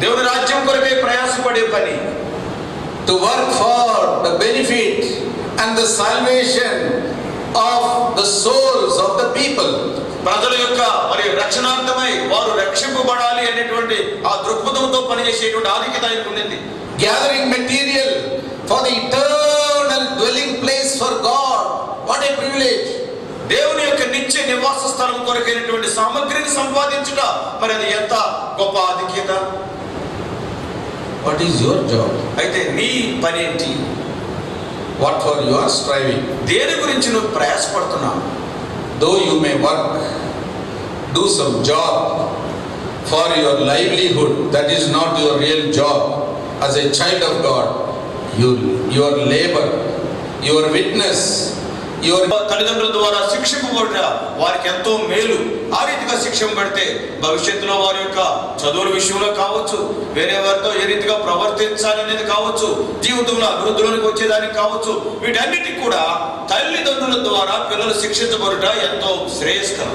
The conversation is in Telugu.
దేవుని రాజ్యం కొరకే ప్రయాసపడే పని. To work for the benefit and the salvation of the souls of the people ప్రజల యొక్క మరి రక్షణార్థమై వారు రక్షింపబడాలి అనేటువంటి ఆ దృక్పథంతో పనిచేసేటువంటి ఆధిక్యత ఆయనకు ఉండింది gathering material for the eternal dwelling place for God what a privilege దేవుని యొక్క నిత్య నివాస స్థలం కొరకైనటువంటి సామగ్రిని సంపాదించుట మరి అది ఎంత వాట్ ఈజ్ యువర్ జాబ్ అయితే నీ పని ఏంటి what for you are striving దేని గురించి నువ్వు ప్రయాసపడుతున్నావు though you may work do some job for your livelihood that is not your real job as a child of God your labour your witness witness, తల్లిదండ్రుల ద్వారా శిక్షింపబడిన వారికి ఎంతో మేలు. ఆ రీతిగా శిక్షింపబడితే భవిష్యత్తులో వారి యొక్క చదువుల విషయంలో కావచ్చు వేరే వారితో ఏ రీతిగా ప్రవర్తించాలి అనేది కావచ్చు జీవితంలో అభివృద్ధిలోనికి వచ్చేదానికి కావచ్చు వీటన్నిటికి కూడా తల్లిదండ్రుల ద్వారా పిల్లలు శిక్షించబడుట ఎంతో శ్రేయస్కరం.